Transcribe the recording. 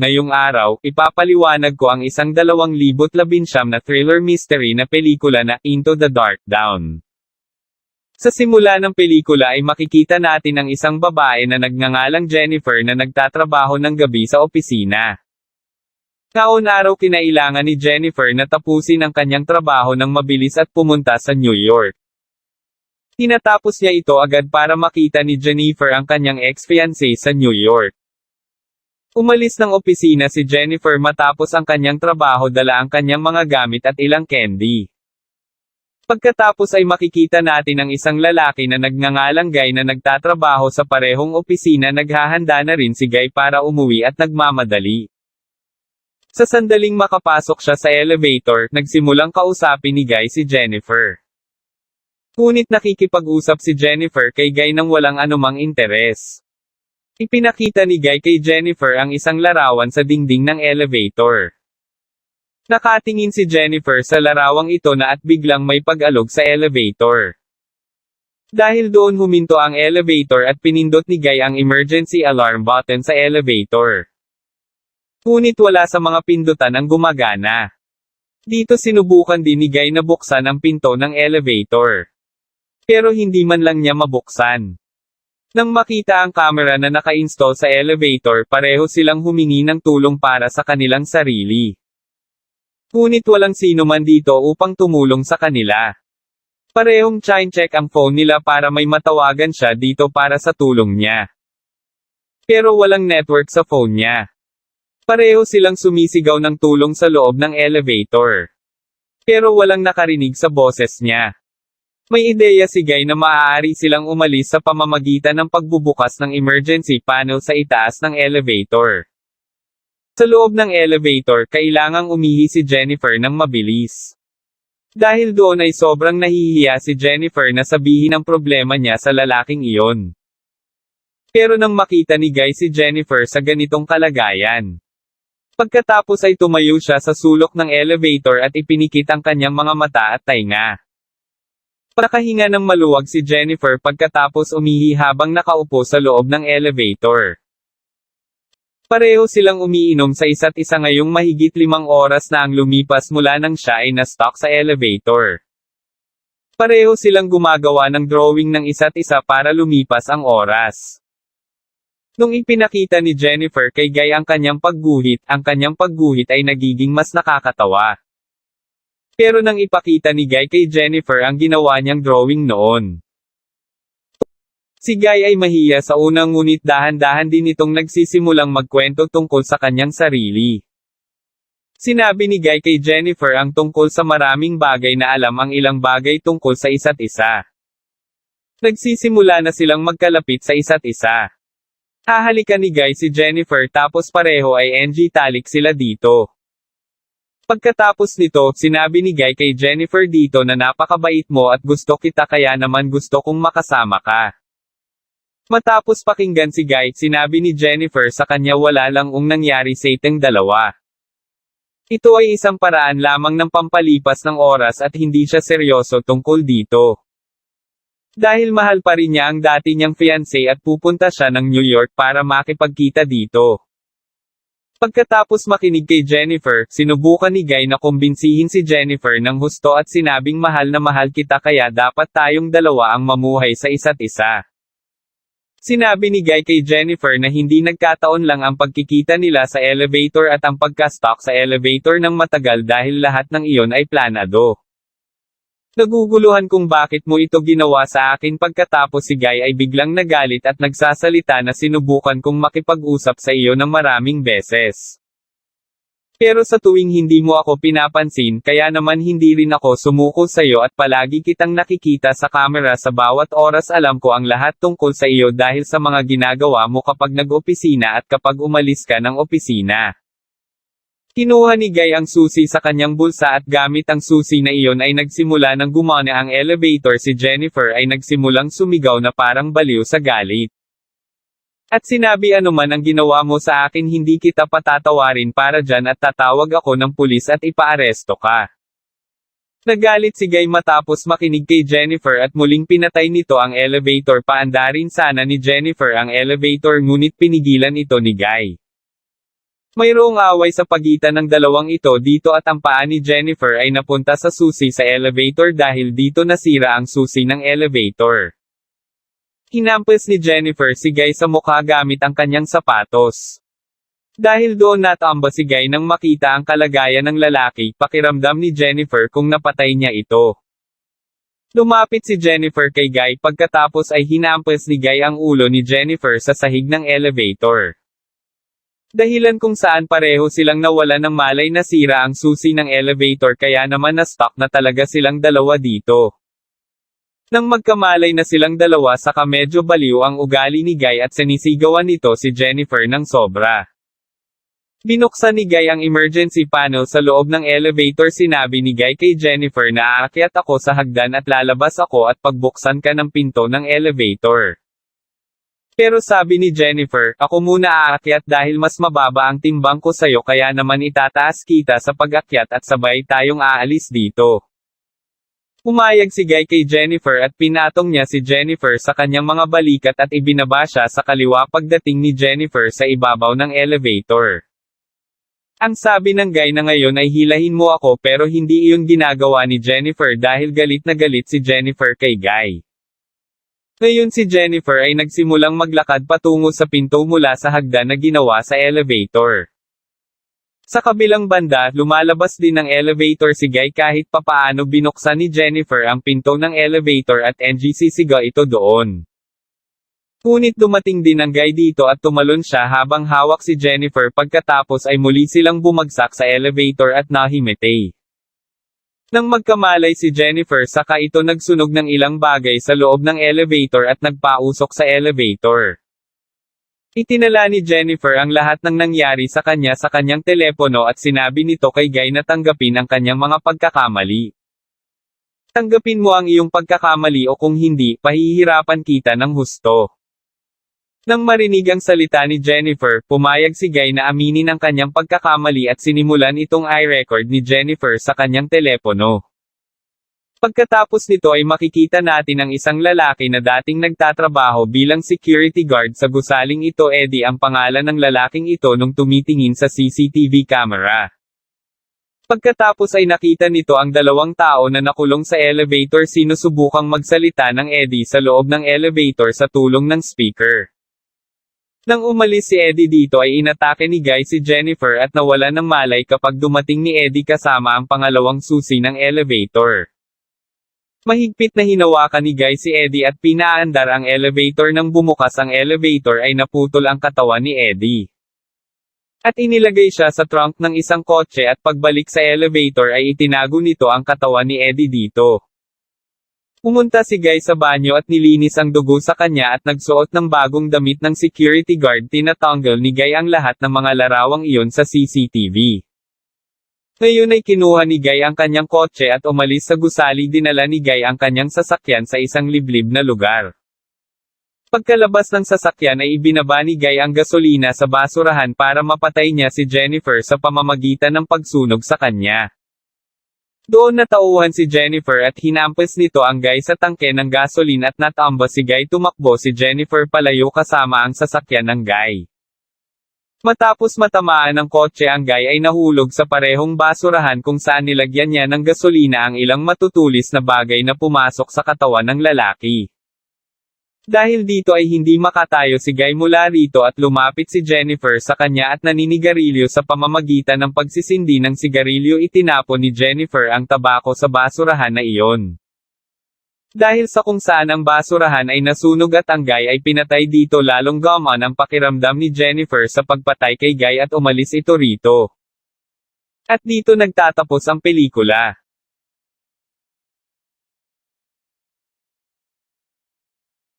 ngayong araw, ipapaliwanag ko ang isang 2019 na thriller mystery na pelikula na Into the Dark Down. Sa simula ng pelikula ay makikita natin ang isang babae na nagngangalang Jennifer na nagtatrabaho ng gabi sa opisina. Kaon araw kinailangan ni Jennifer na tapusin ang kanyang trabaho ng mabilis at pumunta sa New York. Tinatapos niya ito agad para makita ni Jennifer ang kanyang ex-fiancé sa New York. Umalis ng opisina si Jennifer matapos ang kanyang trabaho dala ang kanyang mga gamit at ilang candy. Pagkatapos ay makikita natin ang isang lalaki na nagngangalang Guy na nagtatrabaho sa parehong opisina naghahanda na rin si Guy para umuwi at nagmamadali. Sa sandaling makapasok siya sa elevator, nagsimulang kausapin ni Guy si Jennifer. Ngunit nakikipag-usap si Jennifer kay Guy nang walang anumang interes. Ipinakita ni Guy kay Jennifer ang isang larawan sa dingding ng elevator. Nakatingin si Jennifer sa larawang ito na at biglang may pag-alog sa elevator. Dahil doon huminto ang elevator at pinindot ni Guy ang emergency alarm button sa elevator. Ngunit wala sa mga pindutan ang gumagana. Dito sinubukan din ni Guy na buksan ang pinto ng elevator. Pero hindi man lang niya mabuksan. Nang makita ang camera na naka-install sa elevator pareho silang humingi ng tulong para sa kanilang sarili. Ngunit walang sino man dito upang tumulong sa kanila. Parehong chine-check ang phone nila para may matawagan siya dito para sa tulong niya. Pero walang network sa phone niya. Pareho silang sumisigaw ng tulong sa loob ng elevator. Pero walang nakarinig sa boses niya. May ideya si Guy na maaari silang umalis sa pamamagitan ng pagbubukas ng emergency panel sa itaas ng elevator. Sa loob ng elevator, kailangang umihi si Jennifer ng mabilis. Dahil doon ay sobrang nahihiya si Jennifer na sabihin ang problema niya sa lalaking iyon. Pero nang makita ni Guy si Jennifer sa ganitong kalagayan. Pagkatapos ay tumayo siya sa sulok ng elevator at ipinikit ang kanyang mga mata at tainga. Pakahinga ng maluwag si Jennifer pagkatapos umihi habang nakaupo sa loob ng elevator. Pareho silang umiinom sa isa't isa ngayong mahigit limang oras na ang lumipas mula nang siya ay na-stuck sa elevator. Pareho silang gumagawa ng drawing ng isa't isa para lumipas ang oras. Nung ipinakita ni Jennifer kay Guy ang kanyang pagguhit, ang kanyang pagguhit ay nagiging mas nakakatawa. Pero nang ipakita ni Guy kay Jennifer ang ginawa niyang drawing noon. Si Guy ay mahiya sa unang ngunit dahan-dahan din itong nagsisimulang magkwento tungkol sa kanyang sarili. Sinabi ni Guy kay Jennifer ang tungkol sa maraming bagay na alam ang ilang bagay tungkol sa isa't isa. Nagsisimula na silang magkalapit sa isa't isa. Hahalikan ni Guy si Jennifer tapos pareho ay NG talik sila dito. Pagkatapos nito, sinabi ni Guy kay Jennifer dito na napakabait mo at gusto kita kaya naman gusto kong makasama ka. Matapos pakinggan si Guy, sinabi ni Jennifer sa kanya wala lang ung nangyari sa itong dalawa. Ito ay isang paraan lamang ng pampalipas ng oras at hindi siya seryoso tungkol dito. Dahil mahal pa rin niya ang dati niyang fiancé at pupunta siya ng New York para makipagkita dito. Pagkatapos makinig kay Jennifer, sinubukan ni Guy na kumbinsihin si Jennifer ng husto at sinabing mahal na mahal kita kaya dapat tayong dalawa ang mamuhay sa isa't isa. Sinabi ni Guy kay Jennifer na hindi nagkataon lang ang pagkikita nila sa elevator at ang pagka-stuck sa elevator ng matagal dahil lahat ng iyon ay planado. Naguguluhan kung bakit mo ito ginawa sa akin pagkatapos si Guy ay biglang nagalit at nagsasalita na sinubukan kong makipag-usap sa iyo ng maraming beses. Pero sa tuwing hindi mo ako pinapansin kaya naman hindi rin ako sumuko sa iyo at palagi kitang nakikita sa camera sa bawat oras alam ko ang lahat tungkol sa iyo dahil sa mga ginagawa mo kapag nag-opisina at kapag umalis ka ng opisina. Kinuha ni Guy ang susi sa kanyang bulsa at gamit ang susi na iyon ay nagsimula ng gumana ang elevator si Jennifer ay nagsimulang sumigaw na parang baliw sa galit. At sinabi anuman ang ginawa mo sa akin hindi kita patatawarin para dyan at tatawag ako ng pulis at ipaaresto ka. Nagalit si Guy matapos makinig kay Jennifer at muling pinatay nito ang elevator paandarin sana ni Jennifer ang elevator ngunit pinigilan ito ni Guy. Mayroong away sa pagitan ng dalawang ito dito at ang paa ni Jennifer ay napunta sa susi sa elevator dahil dito nasira ang susi ng elevator. Hinampas ni Jennifer si Guy sa mukha gamit ang kanyang sapatos. Dahil doon natamba si Guy nang makita ang kalagayan ng lalaki, pakiramdam ni Jennifer kung napatay niya ito. Lumapit si Jennifer kay Guy pagkatapos ay hinampas ni Guy ang ulo ni Jennifer sa sahig ng elevator. Dahilan kung saan pareho silang nawala ng malay na sira ang susi ng elevator kaya naman na-stuck na talaga silang dalawa dito. Nang magkamalay na silang dalawa saka medyo baliw ang ugali ni Guy at sinisigawan nito si Jennifer ng sobra. Binuksan ni Guy ang emergency panel sa loob ng elevator sinabi ni Guy kay Jennifer na aakyat ako sa hagdan at lalabas ako at pagbuksan ka ng pinto ng elevator. Pero sabi ni Jennifer, ako muna aakyat dahil mas mababa ang timbang ko sayo kaya naman itataas kita sa pag-akyat at sabay tayong aalis dito. Pumayag si Guy kay Jennifer at pinatong niya si Jennifer sa kanyang mga balikat at ibinaba siya sa kaliwa pagdating ni Jennifer sa ibabaw ng elevator. Ang sabi ng Guy na ngayon ay hilahin mo ako pero hindi iyon ginagawa ni Jennifer dahil galit na galit si Jennifer kay Guy. Ngayon si Jennifer ay nagsimulang maglakad patungo sa pinto mula sa hagdan na ginawa sa elevator. Sa kabilang banda, lumalabas din ng elevator si Guy kahit papaano binuksan ni Jennifer ang pinto ng elevator at NGCCga ito doon. Ngunit dumating din ang Guy dito at tumalon siya habang hawak si Jennifer pagkatapos ay muli silang bumagsak sa elevator at nahimatay. Nang magkamalay si Jennifer saka ito nagsunog ng ilang bagay sa loob ng elevator at nagpausok sa elevator. Itinala ni Jennifer ang lahat ng nangyari sa kanya sa kanyang telepono at sinabi nito kay Guy na tanggapin ang kanyang mga pagkakamali. Tanggapin mo ang iyong pagkakamali o kung hindi, pahihirapan kita ng husto. Nang marinig ang salita ni Jennifer, pumayag si Guy na aminin ang kanyang pagkakamali at sinimulan itong i-record ni Jennifer sa kanyang telepono. Pagkatapos nito ay makikita natin ang isang lalaki na dating nagtatrabaho bilang security guard sa gusaling ito Eddie ang pangalan ng lalaking ito nung tumitingin sa CCTV camera. Pagkatapos ay nakita nito ang dalawang tao na nakulong sa elevator sinusubukang magsalita ng Eddie sa loob ng elevator sa tulong ng speaker. Nang umalis si Eddie dito ay inatake ni Guy si Jennifer at nawala ng malay kapag dumating ni Eddie kasama ang pangalawang susi ng elevator. Mahigpit na hinawakan ni Guy si Eddie at pinaandar ang elevator nang bumukas ang elevator ay naputol ang katawan ni Eddie. At inilagay siya sa trunk ng isang kotse at pagbalik sa elevator ay itinago nito ang katawan ni Eddie dito. Pumunta si Guy sa banyo at nilinis ang dugo sa kanya at nagsuot ng bagong damit ng security guard tinatanggal ni Guy ang lahat ng mga larawang iyon sa CCTV. Ngayon ay kinuha ni Guy ang kanyang kotse at umalis sa gusali dinala ni Guy ang kanyang sasakyan sa isang liblib na lugar. Pagkalabas ng sasakyan ay ibinaba ni Guy ang gasolina sa basurahan para mapatay niya si Jennifer sa pamamagitan ng pagsunog sa kanya. Doon natauhan si Jennifer at hinampas nito ang Guy sa tangke ng gasolin at natamba si Guy tumakbo si Jennifer palayo kasama ang sasakyan ng Guy. Matapos matamaan ng kotse ang Guy ay nahulog sa parehong basurahan kung saan nilagyan niya ng gasolina ang ilang matutulis na bagay na pumasok sa katawan ng lalaki. Dahil dito ay hindi makatayo si Guy mula rito at lumapit si Jennifer sa kanya at naninigarilyo sa pamamagitan ng pagsisindi ng sigarilyo itinapon ni Jennifer ang tabako sa basurahan na iyon. Dahil sa kung saan ang basurahan ay nasunog at ang Guy ay pinatay dito lalong gaman ang pakiramdam ni Jennifer sa pagpatay kay Guy at umalis ito rito. At dito nagtatapos ang pelikula.